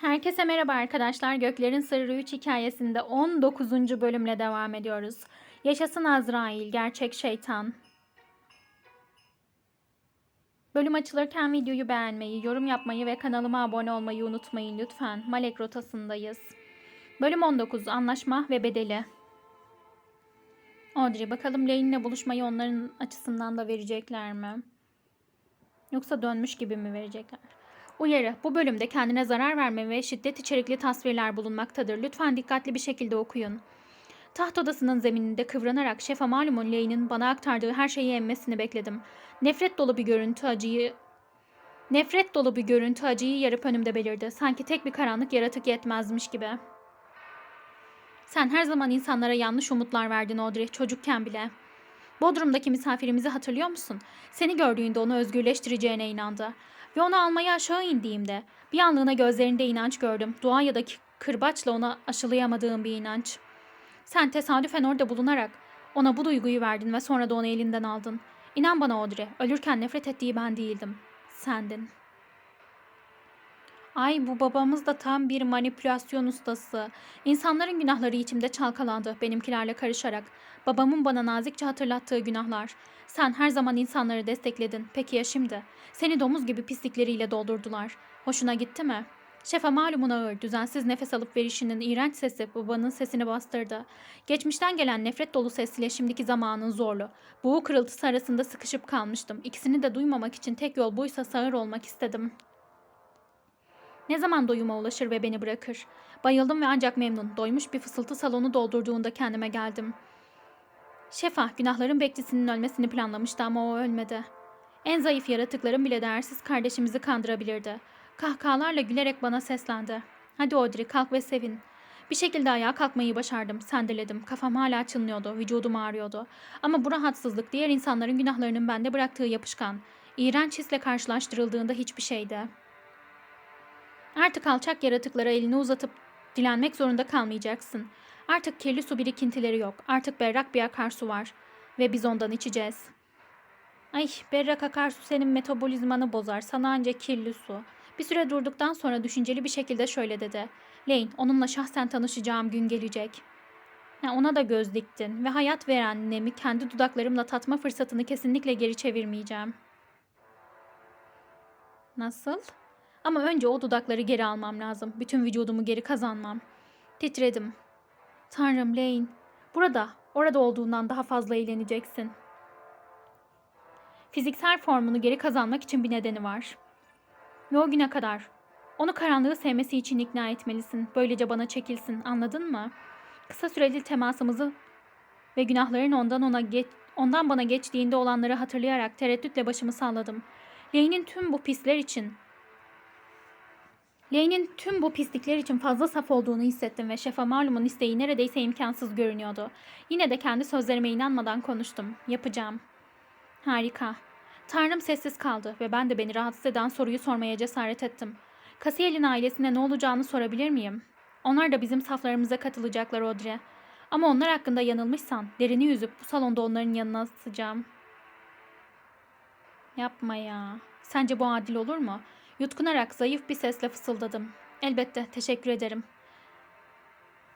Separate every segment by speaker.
Speaker 1: Herkese merhaba arkadaşlar. Göklerin Sırrı 3 hikayesinde 19. bölümle devam ediyoruz. Yaşasın Azrail, gerçek şeytan. Bölüm açılırken videoyu beğenmeyi, yorum yapmayı ve kanalıma abone olmayı unutmayın lütfen. Malek rotasındayız. Bölüm 19 Anlaşma ve Bedeli. Audrey bakalım Lane'le buluşmayı onların açısından da verecekler mi? Yoksa dönmüş gibi mi verecekler? Uyarı. Bu bölümde kendine zarar verme ve şiddet içerikli tasvirler bulunmaktadır. Lütfen dikkatli bir şekilde okuyun. Taht odasının zemininde kıvranarak şefa malumun Lane'in bana aktardığı her şeyi emmesini bekledim. Nefret dolu bir görüntü acıyı Nefret dolu bir görüntü acıyı yarıp önümde belirdi. Sanki tek bir karanlık yaratık yetmezmiş gibi. Sen her zaman insanlara yanlış umutlar verdin Audrey, çocukken bile. Bodrum'daki misafirimizi hatırlıyor musun? Seni gördüğünde onu özgürleştireceğine inandı. Ve onu almaya aşağı indiğimde bir anlığına gözlerinde inanç gördüm. Dua ya da kırbaçla ona aşılayamadığım bir inanç. Sen tesadüfen orada bulunarak ona bu duyguyu verdin ve sonra da onu elinden aldın. İnan bana Audrey, ölürken nefret ettiği ben değildim. Sendin. Ay bu babamız da tam bir manipülasyon ustası. İnsanların günahları içimde çalkalandı benimkilerle karışarak. Babamın bana nazikçe hatırlattığı günahlar. Sen her zaman insanları destekledin. Peki ya şimdi? Seni domuz gibi pislikleriyle doldurdular. Hoşuna gitti mi? Şefa malumun ağır, düzensiz nefes alıp verişinin iğrenç sesi babanın sesini bastırdı. Geçmişten gelen nefret dolu sesiyle şimdiki zamanın zorlu. Buğu kırıltısı arasında sıkışıp kalmıştım. İkisini de duymamak için tek yol buysa sağır olmak istedim. Ne zaman doyuma ulaşır ve beni bırakır? Bayıldım ve ancak memnun. Doymuş bir fısıltı salonu doldurduğunda kendime geldim. Şefa, günahların bekçisinin ölmesini planlamıştı ama o ölmedi. En zayıf yaratıkların bile değersiz kardeşimizi kandırabilirdi. Kahkahalarla gülerek bana seslendi. Hadi Audrey kalk ve sevin. Bir şekilde ayağa kalkmayı başardım. Sendirledim. Kafam hala çınlıyordu. Vücudum ağrıyordu. Ama bu rahatsızlık diğer insanların günahlarının bende bıraktığı yapışkan, iğrenç hisle karşılaştırıldığında hiçbir şeydi. Artık alçak yaratıklara elini uzatıp dilenmek zorunda kalmayacaksın. Artık kirli su birikintileri yok. Artık berrak bir akarsu var. Ve biz ondan içeceğiz. Ay berrak akarsu senin metabolizmanı bozar. Sana ancak kirli su. Bir süre durduktan sonra düşünceli bir şekilde şöyle dedi. Lane onunla şahsen tanışacağım gün gelecek. Ha, ona da göz diktin ve hayat veren nemi kendi dudaklarımla tatma fırsatını kesinlikle geri çevirmeyeceğim. Nasıl? Ama önce o dudakları geri almam lazım. Bütün vücudumu geri kazanmam. Titredim. Tanrım Lane. Burada, orada olduğundan daha fazla eğleneceksin. Fiziksel formunu geri kazanmak için bir nedeni var. Ve o güne kadar onu karanlığı sevmesi için ikna etmelisin. Böylece bana çekilsin. Anladın mı? Kısa süreli temasımızı ve günahların ondan ona geç, ondan bana geçtiğinde olanları hatırlayarak tereddütle başımı salladım. Lane'in tüm bu pisler için Lane'in tüm bu pislikler için fazla saf olduğunu hissettim ve şefa malumun isteği neredeyse imkansız görünüyordu. Yine de kendi sözlerime inanmadan konuştum. Yapacağım. Harika. Tanrım sessiz kaldı ve ben de beni rahatsız eden soruyu sormaya cesaret ettim. Kasiyel'in ailesine ne olacağını sorabilir miyim? Onlar da bizim saflarımıza katılacaklar Audrey. Ama onlar hakkında yanılmışsan derini yüzüp bu salonda onların yanına asacağım. Yapma ya. Sence bu adil olur mu? Yutkunarak zayıf bir sesle fısıldadım. Elbette, teşekkür ederim.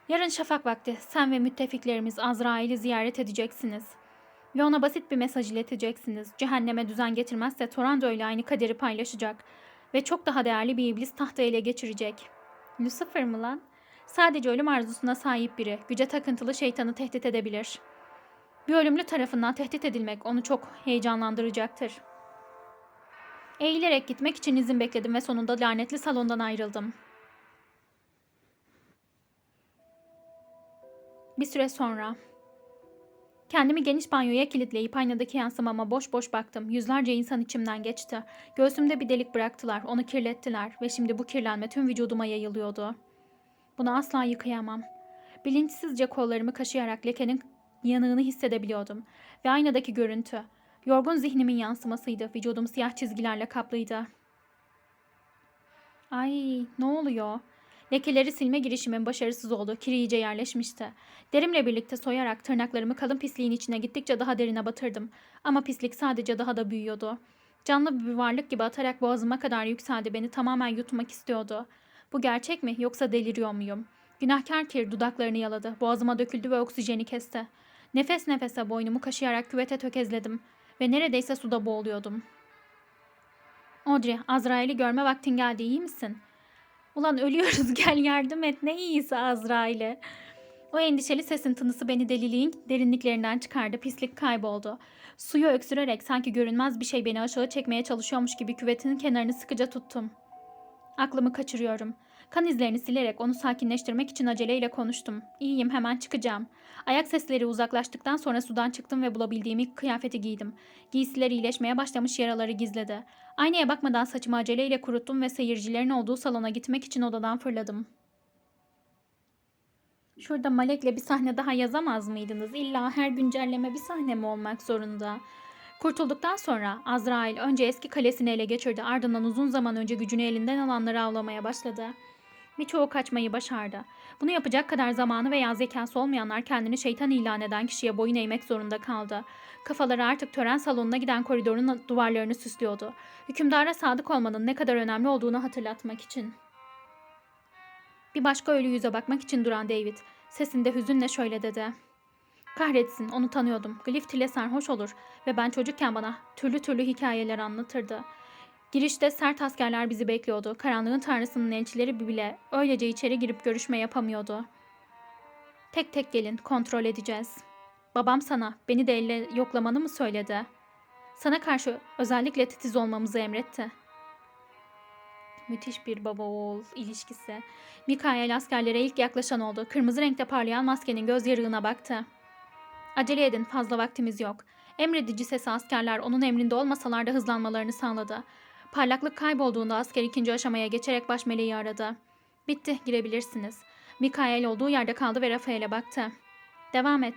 Speaker 1: Yarın şafak vakti sen ve müttefiklerimiz Azrail'i ziyaret edeceksiniz. Ve ona basit bir mesaj ileteceksiniz. Cehenneme düzen getirmezse Torando ile aynı kaderi paylaşacak. Ve çok daha değerli bir iblis tahta ele geçirecek. Lucifer mı lan? Sadece ölüm arzusuna sahip biri, güce takıntılı şeytanı tehdit edebilir. Bir ölümlü tarafından tehdit edilmek onu çok heyecanlandıracaktır. Eğilerek gitmek için izin bekledim ve sonunda lanetli salondan ayrıldım. Bir süre sonra kendimi geniş banyoya kilitleyip aynadaki yansımama boş boş baktım. Yüzlerce insan içimden geçti. Göğsümde bir delik bıraktılar, onu kirlettiler ve şimdi bu kirlenme tüm vücuduma yayılıyordu. Bunu asla yıkayamam. Bilinçsizce kollarımı kaşıyarak lekenin yanığını hissedebiliyordum. Ve aynadaki görüntü, Yorgun zihnimin yansımasıydı. Vücudum siyah çizgilerle kaplıydı. Ay ne oluyor? Lekeleri silme girişimin başarısız oldu. Kiri iyice yerleşmişti. Derimle birlikte soyarak tırnaklarımı kalın pisliğin içine gittikçe daha derine batırdım. Ama pislik sadece daha da büyüyordu. Canlı bir varlık gibi atarak boğazıma kadar yükseldi. Beni tamamen yutmak istiyordu. Bu gerçek mi yoksa deliriyor muyum? Günahkar kir dudaklarını yaladı. Boğazıma döküldü ve oksijeni kesti. Nefes nefese boynumu kaşıyarak küvete tökezledim ve neredeyse suda boğuluyordum. Audrey, Azrail'i görme vaktin geldi iyi misin? Ulan ölüyoruz gel yardım et ne iyisi Azrail'e. O endişeli sesin tınısı beni deliliğin derinliklerinden çıkardı. Pislik kayboldu. Suyu öksürerek sanki görünmez bir şey beni aşağı çekmeye çalışıyormuş gibi küvetin kenarını sıkıca tuttum. Aklımı kaçırıyorum. Kan izlerini silerek onu sakinleştirmek için aceleyle konuştum. İyiyim hemen çıkacağım. Ayak sesleri uzaklaştıktan sonra sudan çıktım ve bulabildiğim ilk kıyafeti giydim. Giysiler iyileşmeye başlamış yaraları gizledi. Aynaya bakmadan saçımı aceleyle kuruttum ve seyircilerin olduğu salona gitmek için odadan fırladım. Şurada Malek'le bir sahne daha yazamaz mıydınız? İlla her güncelleme bir sahne mi olmak zorunda? Kurtulduktan sonra Azrail önce eski kalesini ele geçirdi. Ardından uzun zaman önce gücünü elinden alanları avlamaya başladı. Birçoğu kaçmayı başardı. Bunu yapacak kadar zamanı veya zekası olmayanlar kendini şeytan ilan eden kişiye boyun eğmek zorunda kaldı. Kafaları artık tören salonuna giden koridorun duvarlarını süslüyordu. Hükümdara sadık olmanın ne kadar önemli olduğunu hatırlatmak için. Bir başka ölü yüze bakmak için duran David, sesinde hüzünle şöyle dedi. Kahretsin, onu tanıyordum. Glift ile sarhoş olur ve ben çocukken bana türlü türlü hikayeler anlatırdı. Girişte sert askerler bizi bekliyordu. Karanlığın tanrısının elçileri bile öylece içeri girip görüşme yapamıyordu. Tek tek gelin, kontrol edeceğiz. Babam sana, beni de elle yoklamanı mı söyledi? Sana karşı özellikle titiz olmamızı emretti. Müthiş bir baba oğul ilişkisi. Mikael askerlere ilk yaklaşan oldu. Kırmızı renkte parlayan maskenin göz yarığına baktı. Acele edin, fazla vaktimiz yok. Emredici sesi askerler onun emrinde olmasalar da hızlanmalarını sağladı. Parlaklık kaybolduğunda asker ikinci aşamaya geçerek baş meleği aradı. Bitti, girebilirsiniz. Mikael olduğu yerde kaldı ve Rafael'e baktı. Devam et.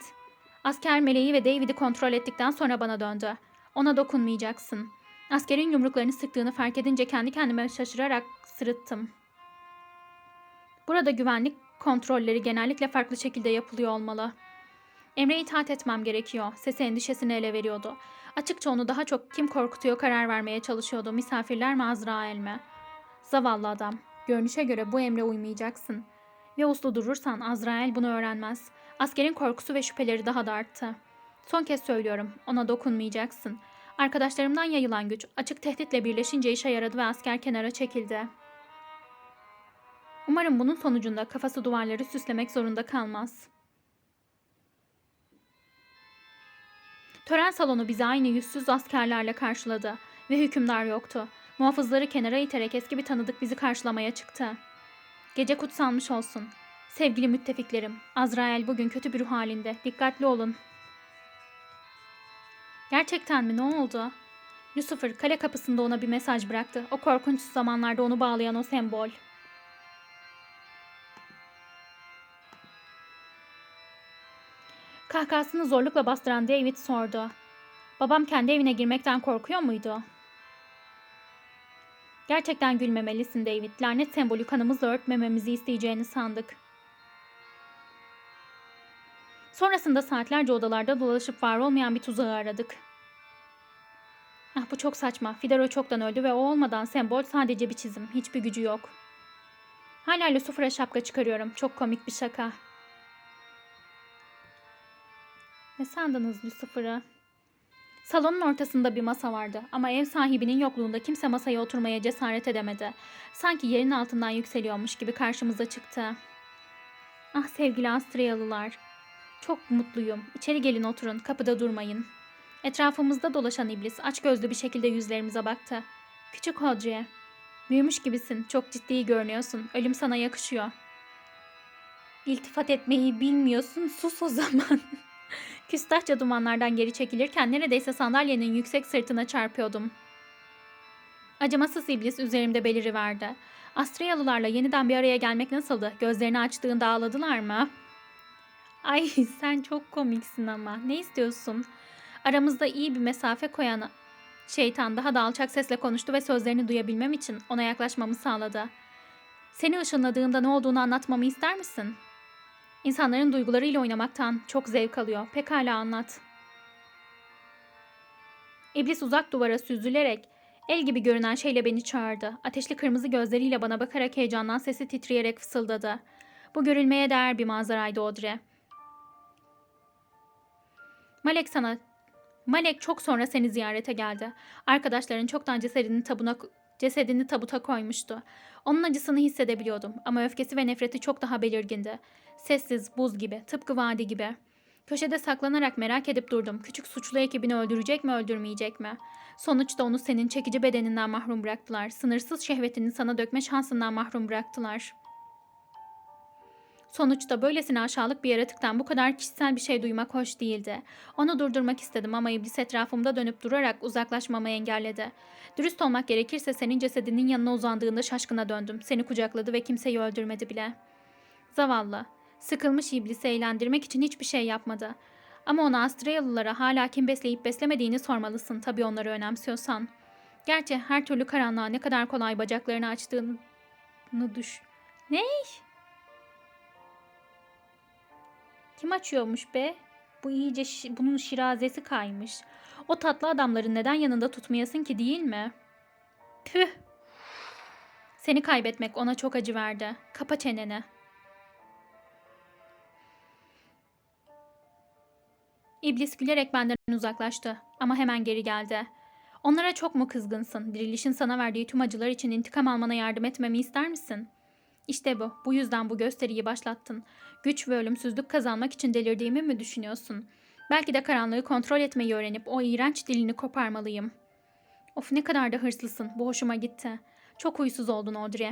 Speaker 1: Asker meleği ve David'i kontrol ettikten sonra bana döndü. Ona dokunmayacaksın. Askerin yumruklarını sıktığını fark edince kendi kendime şaşırarak sırıttım. Burada güvenlik kontrolleri genellikle farklı şekilde yapılıyor olmalı. Emre itaat etmem gerekiyor. Sesi endişesini ele veriyordu. Açıkça onu daha çok kim korkutuyor karar vermeye çalışıyordu. Misafirler mi Azrail mi? Zavallı adam. Görünüşe göre bu emre uymayacaksın. Ve uslu durursan Azrail bunu öğrenmez. Askerin korkusu ve şüpheleri daha da arttı. Son kez söylüyorum. Ona dokunmayacaksın. Arkadaşlarımdan yayılan güç açık tehditle birleşince işe yaradı ve asker kenara çekildi. Umarım bunun sonucunda kafası duvarları süslemek zorunda kalmaz. Tören salonu bizi aynı yüzsüz askerlerle karşıladı ve hükümdar yoktu. Muhafızları kenara iterek eski bir tanıdık bizi karşılamaya çıktı. Gece kutsanmış olsun. Sevgili müttefiklerim, Azrail bugün kötü bir ruh halinde. Dikkatli olun. Gerçekten mi? Ne oldu? Lucifer kale kapısında ona bir mesaj bıraktı. O korkunç zamanlarda onu bağlayan o sembol. Kahkahasını zorlukla bastıran David sordu. Babam kendi evine girmekten korkuyor muydu? Gerçekten gülmemelisin David. Lanet sembolü kanımızla örtmememizi isteyeceğini sandık. Sonrasında saatlerce odalarda dolaşıp var olmayan bir tuzağı aradık. Ah bu çok saçma. Fidaro çoktan öldü ve o olmadan sembol sadece bir çizim. Hiçbir gücü yok. Hala Lucifer'a şapka çıkarıyorum. Çok komik bir şaka. Ne sandınız Lucifer'ı? Salonun ortasında bir masa vardı ama ev sahibinin yokluğunda kimse masaya oturmaya cesaret edemedi. Sanki yerin altından yükseliyormuş gibi karşımıza çıktı. Ah sevgili Astriyalılar. Çok mutluyum. İçeri gelin oturun. Kapıda durmayın. Etrafımızda dolaşan iblis açgözlü bir şekilde yüzlerimize baktı. Küçük Hodriye. Büyümüş gibisin. Çok ciddi görünüyorsun. Ölüm sana yakışıyor. İltifat etmeyi bilmiyorsun. Sus o zaman. Küstahça dumanlardan geri çekilirken neredeyse sandalyenin yüksek sırtına çarpıyordum. Acımasız iblis üzerimde beliriverdi. Astriyalılarla yeniden bir araya gelmek nasıldı? Gözlerini açtığında ağladılar mı? Ay sen çok komiksin ama. Ne istiyorsun? Aramızda iyi bir mesafe koyan şeytan daha da alçak sesle konuştu ve sözlerini duyabilmem için ona yaklaşmamı sağladı. Seni ışınladığında ne olduğunu anlatmamı ister misin? İnsanların duygularıyla oynamaktan çok zevk alıyor. Pekala anlat. İblis uzak duvara süzülerek El gibi görünen şeyle beni çağırdı. Ateşli kırmızı gözleriyle bana bakarak heyecandan sesi titreyerek fısıldadı. Bu görülmeye değer bir manzaraydı Audrey. Malek sana Malek çok sonra seni ziyarete geldi. Arkadaşların çoktan cesedini tabuna cesedini tabuta koymuştu. Onun acısını hissedebiliyordum ama öfkesi ve nefreti çok daha belirgindi. Sessiz, buz gibi, tıpkı vadi gibi. Köşede saklanarak merak edip durdum. Küçük suçlu ekibini öldürecek mi, öldürmeyecek mi? Sonuçta onu senin çekici bedeninden mahrum bıraktılar. Sınırsız şehvetini sana dökme şansından mahrum bıraktılar. Sonuçta böylesine aşağılık bir yaratıktan bu kadar kişisel bir şey duymak hoş değildi. Onu durdurmak istedim ama iblis etrafımda dönüp durarak uzaklaşmamı engelledi. Dürüst olmak gerekirse senin cesedinin yanına uzandığında şaşkına döndüm. Seni kucakladı ve kimseyi öldürmedi bile. Zavallı. Sıkılmış iblisi eğlendirmek için hiçbir şey yapmadı. Ama ona Astrayalılara hala kim besleyip beslemediğini sormalısın tabii onları önemsiyorsan. Gerçi her türlü karanlığa ne kadar kolay bacaklarını açtığını düş... Ne? Kim açıyormuş be? Bu iyice şi- bunun şirazesi kaymış. O tatlı adamları neden yanında tutmayasın ki değil mi? Püh. Seni kaybetmek ona çok acı verdi. Kapa çeneni. İblis gülerek benden uzaklaştı ama hemen geri geldi. Onlara çok mu kızgınsın? Dirilişin sana verdiği tüm acılar için intikam almana yardım etmemi ister misin? İşte bu. Bu yüzden bu gösteriyi başlattın. Güç ve ölümsüzlük kazanmak için delirdiğimi mi düşünüyorsun? Belki de karanlığı kontrol etmeyi öğrenip o iğrenç dilini koparmalıyım. Of ne kadar da hırslısın. Bu hoşuma gitti. Çok huysuz oldun Audrey.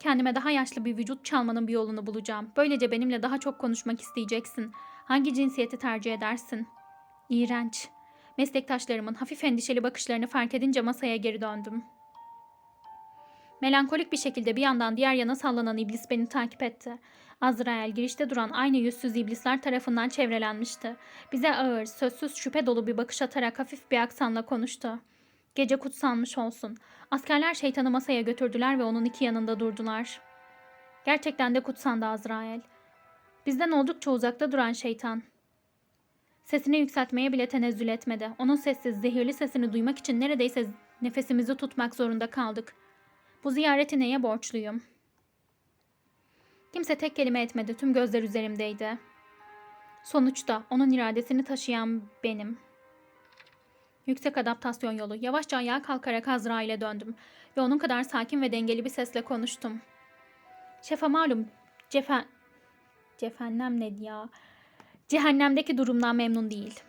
Speaker 1: Kendime daha yaşlı bir vücut çalmanın bir yolunu bulacağım. Böylece benimle daha çok konuşmak isteyeceksin. Hangi cinsiyeti tercih edersin? İğrenç. Meslektaşlarımın hafif endişeli bakışlarını fark edince masaya geri döndüm. Melankolik bir şekilde bir yandan diğer yana sallanan iblis beni takip etti. Azrael girişte duran aynı yüzsüz iblisler tarafından çevrelenmişti. Bize ağır, sözsüz şüphe dolu bir bakış atarak hafif bir aksanla konuştu. Gece kutsanmış olsun. Askerler şeytanı masaya götürdüler ve onun iki yanında durdular. Gerçekten de kutsandı Azrael. Bizden oldukça uzakta duran şeytan. Sesini yükseltmeye bile tenezzül etmedi. Onun sessiz, zehirli sesini duymak için neredeyse nefesimizi tutmak zorunda kaldık. Bu ziyareti neye borçluyum? Kimse tek kelime etmedi. Tüm gözler üzerimdeydi. Sonuçta onun iradesini taşıyan benim. Yüksek adaptasyon yolu. Yavaşça ayağa kalkarak Azrail'e döndüm ve onun kadar sakin ve dengeli bir sesle konuştum. Şefa malum cefen... Cehennem ne ya? Cehennemdeki durumdan memnun değil.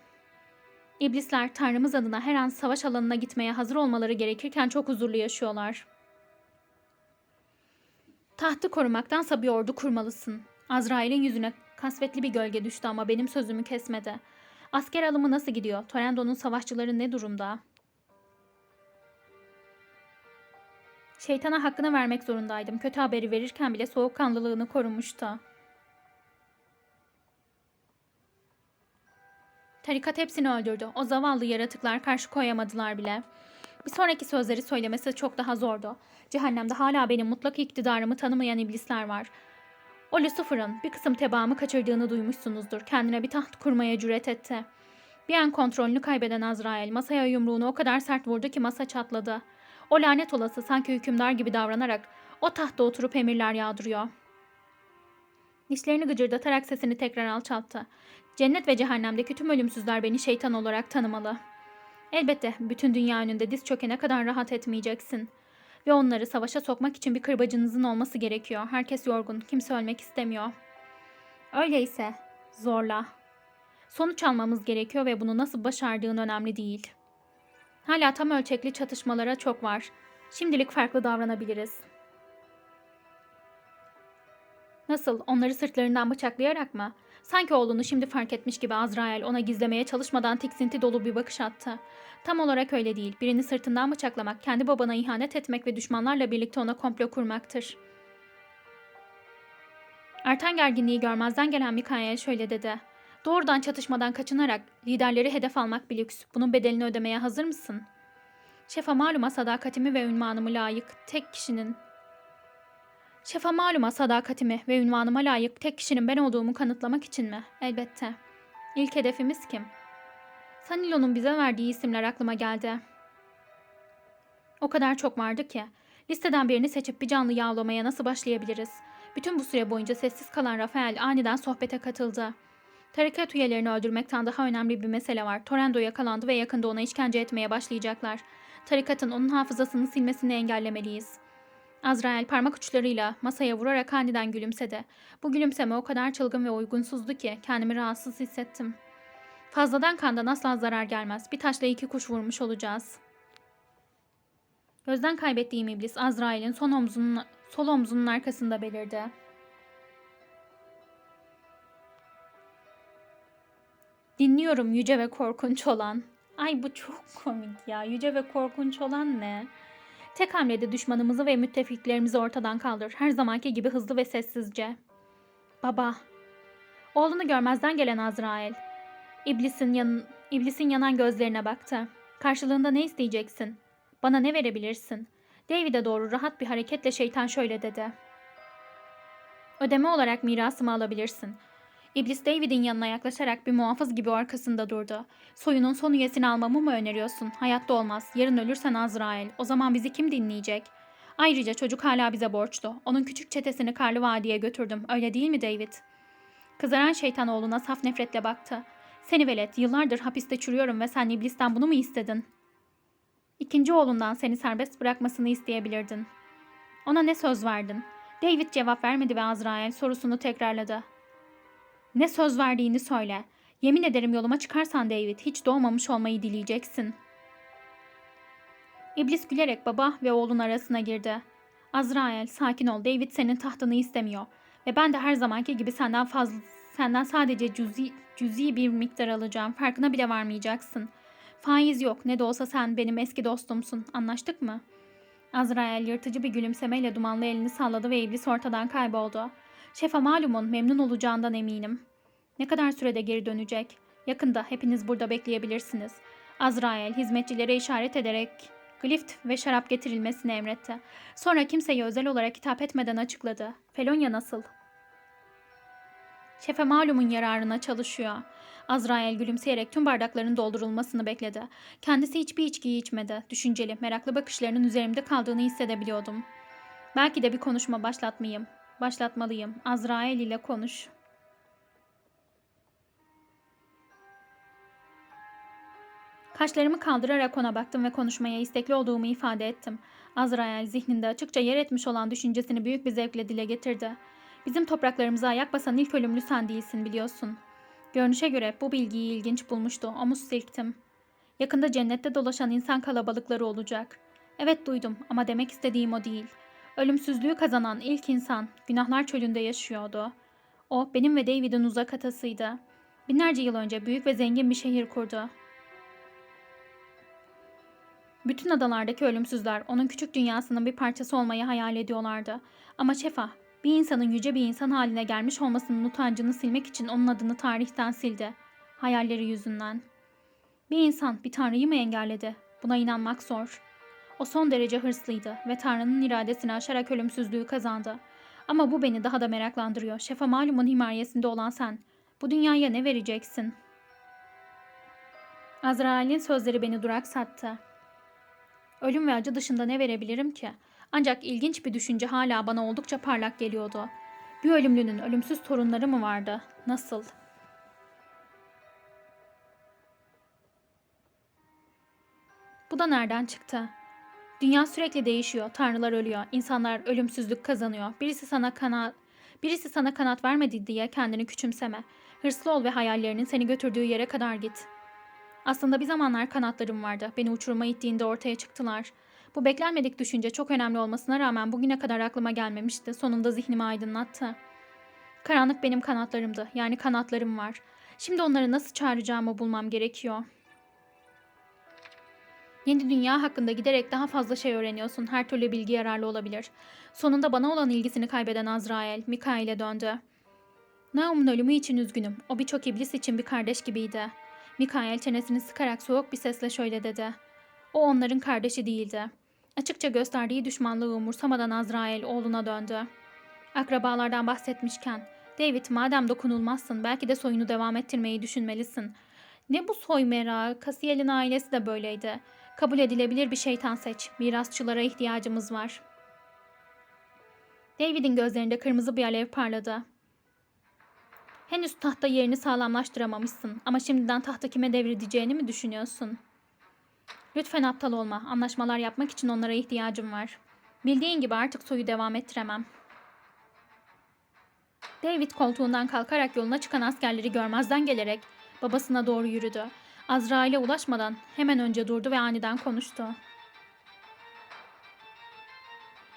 Speaker 1: İblisler Tanrımız adına her an savaş alanına gitmeye hazır olmaları gerekirken çok huzurlu yaşıyorlar. Tahtı korumaktansa bir ordu kurmalısın. Azrail'in yüzüne kasvetli bir gölge düştü ama benim sözümü kesmedi. Asker alımı nasıl gidiyor? Torendo'nun savaşçıları ne durumda? Şeytana hakkını vermek zorundaydım. Kötü haberi verirken bile soğukkanlılığını korumuştu. Tarikat hepsini öldürdü. O zavallı yaratıklar karşı koyamadılar bile. Bir sonraki sözleri söylemesi çok daha zordu. Cehennemde hala benim mutlak iktidarımı tanımayan iblisler var. O Lucifer'ın bir kısım tebaamı kaçırdığını duymuşsunuzdur. Kendine bir taht kurmaya cüret etti. Bir an kontrolünü kaybeden Azrail masaya yumruğunu o kadar sert vurdu ki masa çatladı. O lanet olası sanki hükümdar gibi davranarak o tahtta oturup emirler yağdırıyor. Dişlerini gıcırdatarak sesini tekrar alçalttı. Cennet ve cehennemdeki tüm ölümsüzler beni şeytan olarak tanımalı. Elbette bütün dünya önünde diz çökene kadar rahat etmeyeceksin. Ve onları savaşa sokmak için bir kırbacınızın olması gerekiyor. Herkes yorgun, kimse ölmek istemiyor. Öyleyse zorla. Sonuç almamız gerekiyor ve bunu nasıl başardığın önemli değil. Hala tam ölçekli çatışmalara çok var. Şimdilik farklı davranabiliriz. Nasıl? Onları sırtlarından bıçaklayarak mı? Sanki oğlunu şimdi fark etmiş gibi Azrail ona gizlemeye çalışmadan tiksinti dolu bir bakış attı. Tam olarak öyle değil. Birini sırtından bıçaklamak, kendi babana ihanet etmek ve düşmanlarla birlikte ona komplo kurmaktır. Artan gerginliği görmezden gelen Mikael şöyle dedi. Doğrudan çatışmadan kaçınarak liderleri hedef almak bir lüks. Bunun bedelini ödemeye hazır mısın? Şefa maluma sadakatimi ve ünvanımı layık tek kişinin Şefa maluma sadakatimi ve ünvanıma layık tek kişinin ben olduğumu kanıtlamak için mi? Elbette. İlk hedefimiz kim? Sanilo'nun bize verdiği isimler aklıma geldi. O kadar çok vardı ki. Listeden birini seçip bir canlı yağlamaya nasıl başlayabiliriz? Bütün bu süre boyunca sessiz kalan Rafael aniden sohbete katıldı. Tarikat üyelerini öldürmekten daha önemli bir mesele var. Torrendo yakalandı ve yakında ona işkence etmeye başlayacaklar. Tarikatın onun hafızasını silmesini engellemeliyiz. Azrael parmak uçlarıyla masaya vurarak aniden gülümsedi. Bu gülümseme o kadar çılgın ve uygunsuzdu ki kendimi rahatsız hissettim. Fazladan kandan asla zarar gelmez. Bir taşla iki kuş vurmuş olacağız. Gözden kaybettiğim iblis Azrail'in son omzunun, sol omzunun arkasında belirdi. Dinliyorum yüce ve korkunç olan. Ay bu çok komik ya. Yüce ve korkunç olan ne? Tek hamlede düşmanımızı ve müttefiklerimizi ortadan kaldır. Her zamanki gibi hızlı ve sessizce. Baba. Oğlunu görmezden gelen Azrail. İblisin, yan, iblisin yanan gözlerine baktı. Karşılığında ne isteyeceksin? Bana ne verebilirsin? David'e doğru rahat bir hareketle şeytan şöyle dedi. Ödeme olarak mirasımı alabilirsin. İblis David'in yanına yaklaşarak bir muhafız gibi arkasında durdu. Soyunun son üyesini almamı mı öneriyorsun? Hayatta olmaz. Yarın ölürsen Azrail. O zaman bizi kim dinleyecek? Ayrıca çocuk hala bize borçlu. Onun küçük çetesini Karlı Vadi'ye götürdüm. Öyle değil mi David? Kızaran şeytan oğluna saf nefretle baktı. Seni velet, yıllardır hapiste çürüyorum ve sen iblisten bunu mu istedin? İkinci oğlundan seni serbest bırakmasını isteyebilirdin. Ona ne söz verdin? David cevap vermedi ve Azrail sorusunu tekrarladı. Ne söz verdiğini söyle. Yemin ederim yoluma çıkarsan David hiç doğmamış olmayı dileyeceksin. İblis gülerek baba ve oğlun arasına girdi. Azrail sakin ol David senin tahtını istemiyor. Ve ben de her zamanki gibi senden fazla senden sadece cüzi, cüzi bir miktar alacağım. Farkına bile varmayacaksın. Faiz yok ne de olsa sen benim eski dostumsun. Anlaştık mı? Azrail yırtıcı bir gülümsemeyle dumanlı elini salladı ve iblis ortadan kayboldu. Şefa malumun memnun olacağından eminim. Ne kadar sürede geri dönecek? Yakında hepiniz burada bekleyebilirsiniz. Azrail hizmetçilere işaret ederek glift ve şarap getirilmesini emretti. Sonra kimseye özel olarak hitap etmeden açıkladı. Felonya nasıl? Şefe malumun yararına çalışıyor. Azrail gülümseyerek tüm bardakların doldurulmasını bekledi. Kendisi hiçbir içkiyi içmedi. Düşünceli, meraklı bakışlarının üzerimde kaldığını hissedebiliyordum. Belki de bir konuşma başlatmayayım. Başlatmalıyım. Azrail ile konuş. Kaşlarımı kaldırarak ona baktım ve konuşmaya istekli olduğumu ifade ettim. Azrail zihninde açıkça yer etmiş olan düşüncesini büyük bir zevkle dile getirdi. Bizim topraklarımıza ayak basan ilk ölümlü sen değilsin biliyorsun. Görünüşe göre bu bilgiyi ilginç bulmuştu. Omuz silktim. Yakında cennette dolaşan insan kalabalıkları olacak. Evet duydum ama demek istediğim o değil. Ölümsüzlüğü kazanan ilk insan günahlar çölünde yaşıyordu. O benim ve David'in uzak atasıydı. Binlerce yıl önce büyük ve zengin bir şehir kurdu. Bütün adalardaki ölümsüzler onun küçük dünyasının bir parçası olmayı hayal ediyorlardı. Ama Şefa, bir insanın yüce bir insan haline gelmiş olmasının utancını silmek için onun adını tarihten sildi. Hayalleri yüzünden. Bir insan bir tanrıyı mı engelledi? Buna inanmak zor. O son derece hırslıydı ve Tanrı'nın iradesini aşarak ölümsüzlüğü kazandı. Ama bu beni daha da meraklandırıyor. Şefa malumun himayesinde olan sen. Bu dünyaya ne vereceksin? Azrail'in sözleri beni duraksattı. Ölüm ve acı dışında ne verebilirim ki? Ancak ilginç bir düşünce hala bana oldukça parlak geliyordu. Bir ölümlünün ölümsüz torunları mı vardı? Nasıl? Bu da nereden çıktı? Dünya sürekli değişiyor. Tanrılar ölüyor. insanlar ölümsüzlük kazanıyor. Birisi sana kanat Birisi sana kanat vermedi diye kendini küçümseme. Hırslı ol ve hayallerinin seni götürdüğü yere kadar git. Aslında bir zamanlar kanatlarım vardı. Beni uçuruma ittiğinde ortaya çıktılar. Bu beklenmedik düşünce çok önemli olmasına rağmen bugüne kadar aklıma gelmemişti. Sonunda zihnimi aydınlattı. Karanlık benim kanatlarımdı. Yani kanatlarım var. Şimdi onları nasıl çağıracağımı bulmam gerekiyor. Yeni dünya hakkında giderek daha fazla şey öğreniyorsun. Her türlü bilgi yararlı olabilir. Sonunda bana olan ilgisini kaybeden Azrail, Mikail'e döndü. Naum'un ölümü için üzgünüm. O birçok iblis için bir kardeş gibiydi. Mikail çenesini sıkarak soğuk bir sesle şöyle dedi. O onların kardeşi değildi. Açıkça gösterdiği düşmanlığı umursamadan Azrail oğluna döndü. Akrabalardan bahsetmişken, David madem dokunulmazsın belki de soyunu devam ettirmeyi düşünmelisin. Ne bu soy merakı? Kasiyel'in ailesi de böyleydi. Kabul edilebilir bir şeytan seç. Mirasçılara ihtiyacımız var. David'in gözlerinde kırmızı bir alev parladı. Henüz tahta yerini sağlamlaştıramamışsın ama şimdiden tahta kime devredeceğini mi düşünüyorsun? Lütfen aptal olma. Anlaşmalar yapmak için onlara ihtiyacım var. Bildiğin gibi artık soyu devam ettiremem. David koltuğundan kalkarak yoluna çıkan askerleri görmezden gelerek babasına doğru yürüdü. Azrail'e ulaşmadan hemen önce durdu ve aniden konuştu.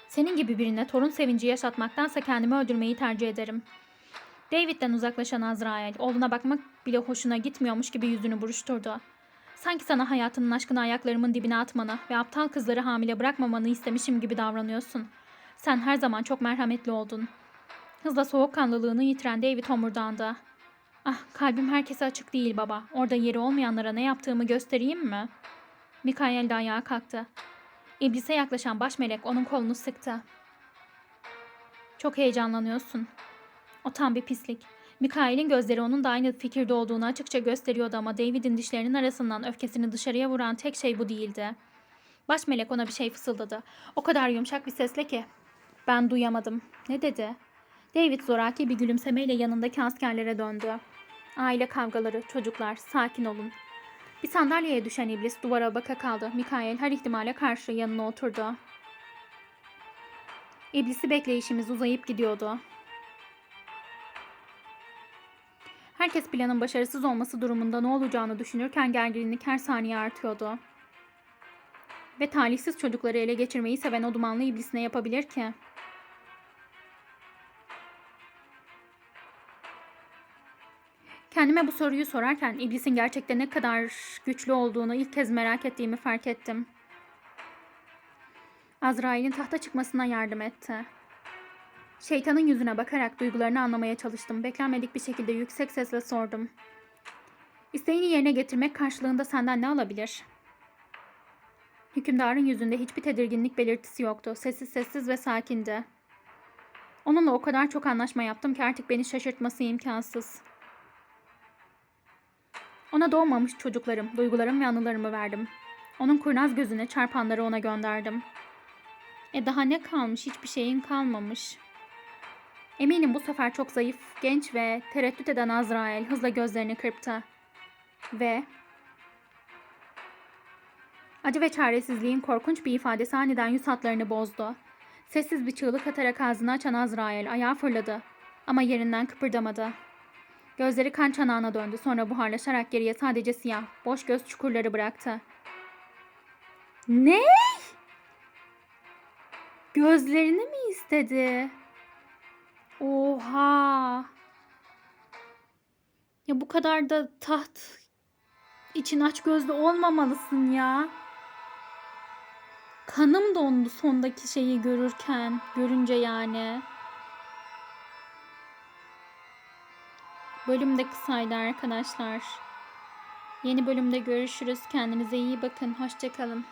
Speaker 1: Senin gibi birine torun sevinci yaşatmaktansa kendimi öldürmeyi tercih ederim. David'den uzaklaşan Azrail, oğluna bakmak bile hoşuna gitmiyormuş gibi yüzünü buruşturdu. Sanki sana hayatının aşkını ayaklarımın dibine atmanı ve aptal kızları hamile bırakmamanı istemişim gibi davranıyorsun. Sen her zaman çok merhametli oldun. Hızla soğukkanlılığını yitiren David homurdandı. Ah kalbim herkese açık değil baba. Orada yeri olmayanlara ne yaptığımı göstereyim mi? Mikael de ayağa kalktı. İblise yaklaşan baş melek onun kolunu sıktı. Çok heyecanlanıyorsun. O tam bir pislik. Mikael'in gözleri onun da aynı fikirde olduğunu açıkça gösteriyordu ama David'in dişlerinin arasından öfkesini dışarıya vuran tek şey bu değildi. Baş melek ona bir şey fısıldadı. O kadar yumuşak bir sesle ki. Ben duyamadım. Ne dedi? David zoraki bir gülümsemeyle yanındaki askerlere döndü. Aile kavgaları, çocuklar, sakin olun. Bir sandalyeye düşen iblis duvara baka kaldı. Mikael her ihtimale karşı yanına oturdu. İblisi bekleyişimiz uzayıp gidiyordu. Herkes planın başarısız olması durumunda ne olacağını düşünürken gerginlik her saniye artıyordu. Ve talihsiz çocukları ele geçirmeyi seven o dumanlı iblis ne yapabilir ki? Kendime bu soruyu sorarken iblisin gerçekten ne kadar güçlü olduğunu ilk kez merak ettiğimi fark ettim. Azrail'in tahta çıkmasına yardım etti. Şeytanın yüzüne bakarak duygularını anlamaya çalıştım. Beklenmedik bir şekilde yüksek sesle sordum. İsteğini yerine getirmek karşılığında senden ne alabilir? Hükümdarın yüzünde hiçbir tedirginlik belirtisi yoktu. Sessiz sessiz ve sakindi. Onunla o kadar çok anlaşma yaptım ki artık beni şaşırtması imkansız. Ona doğmamış çocuklarım, duygularım ve anılarımı verdim. Onun kurnaz gözüne çarpanları ona gönderdim. E daha ne kalmış? Hiçbir şeyin kalmamış. Eminim bu sefer çok zayıf, genç ve tereddüt eden Azrail hızla gözlerini kırptı. Ve acı ve çaresizliğin korkunç bir ifadesi aniden yüz hatlarını bozdu. Sessiz bir çığlık atarak ağzını açan Azrail ayağa fırladı ama yerinden kıpırdamadı. Gözleri kan çanağına döndü sonra buharlaşarak geriye sadece siyah, boş göz çukurları bıraktı. Ne? Gözlerini mi istedi? Oha. Ya bu kadar da taht için aç gözlü olmamalısın ya. Kanım dondu sondaki şeyi görürken, görünce yani. Bölüm de kısaydı arkadaşlar. Yeni bölümde görüşürüz. Kendinize iyi bakın. Hoşçakalın.